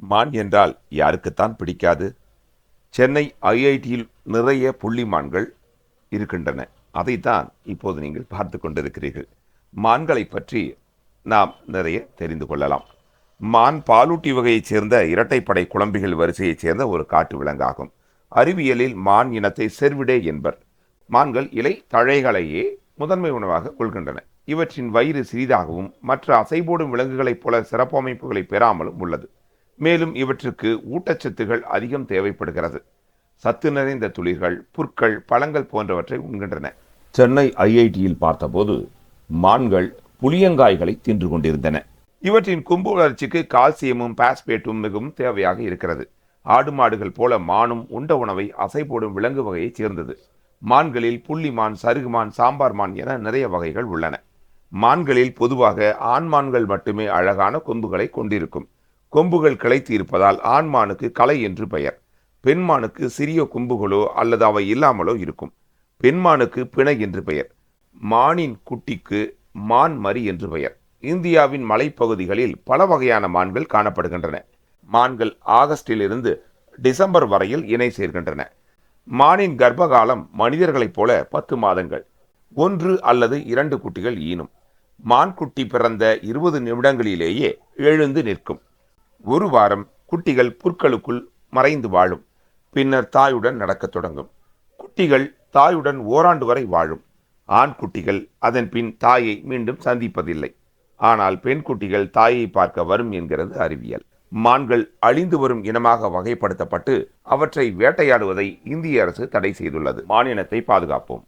மான் என்றால் யாருக்குத்தான் பிடிக்காது? சென்னை ஐஐடியில் நிறைய புள்ளிமான்கள் இருக்கின்றன. அதைத்தான் இப்போது நீங்கள் பார்த்து கொண்டிருக்கிறீர்கள். மான்களை பற்றி நாம் நிறைய தெரிந்து கொள்ளலாம். மான் பாலூட்டி வகையைச் சேர்ந்த இரட்டைப்படை குழம்பிகள் வரிசையைச் சேர்ந்த ஒரு காட்டு விலங்காகும். அறிவியலில் மான் இனத்தை செர்விடே என்பர். மான்கள் இலை தழைகளையே முதன்மை உணவாக கொள்கின்றன. இவற்றின் வயிறு சிறிதாகவும் மற்ற அசைபோடும் விலங்குகளைப் போல சிறப்பமைப்புகளை பெறாமலும் உள்ளது. மேலும் இவற்றுக்கு ஊட்டச்சத்துகள் அதிகம் தேவைப்படுகிறது. சத்து நிறைந்த துளிர்கள் புற்கள் பழங்கள் போன்றவற்றை உண்கின்றன. சென்னை ஐஐடியில் பார்த்தபோது மான்கள் புளியங்காய்களை தின்று கொண்டிருந்தன. இவற்றின் கொம்பு வளர்ச்சிக்கு கால்சியமும் பாஸ்பேட்டும் மிகவும் தேவையாக இருக்கிறது. ஆடு மாடுகள் போல மானும் உண்ட உணவை அசை போடும் விலங்கு வகையைச் சேர்ந்தது. மான்களில் புள்ளிமான் சருகுமான் சாம்பார் மான் என நிறைய வகைகள் உள்ளன. மான்களில் பொதுவாக ஆண் மான்கள் மட்டுமே அழகான கொம்புகளை கொண்டிருக்கும். கொம்புகள் கிளைத்து இருப்பதால் ஆண்மானுக்கு கலை என்று பெயர். பெண்மானுக்கு சிறிய கொம்புகளோ அல்லது அவை இல்லாமலோ இருக்கும். பெண்மானுக்கு பிணை என்று பெயர். மானின் குட்டிக்கு மான் மரி என்று பெயர். இந்தியாவின் மலைப்பகுதிகளில் பல வகையான மான்கள் காணப்படுகின்றன. மான்கள் ஆகஸ்டிலிருந்து டிசம்பர் வரையில் இணை சேர்கின்றன. மானின் கர்ப்பகாலம் மனிதர்களைப் போல பத்து மாதங்கள். ஒன்று அல்லது இரண்டு குட்டிகள் ஈனும். மான் குட்டி பிறந்த இருபது நிமிடங்களிலேயே எழுந்து நிற்கும். ஒரு வாரம் குட்டிகள் புற்களுக்குள் மறைந்து வாழும். பின்னர் தாயுடன் நடக்கத் தொடங்கும். குட்டிகள் தாயுடன் ஓராண்டு வரை வாழும். ஆண் குட்டிகள் அதன் பின் தாயை மீண்டும் சந்திப்பதில்லை. ஆனால் பெண் குட்டிகள் தாயை பார்க்க வரும் என்கிறது அறிவியல். மான்கள் அழிந்து வரும் இனமாக வகைப்படுத்தப்பட்டு அவற்றை வேட்டையாடுவதை இந்திய அரசு தடை செய்துள்ளது. மானினத்தை பாதுகாப்போம்.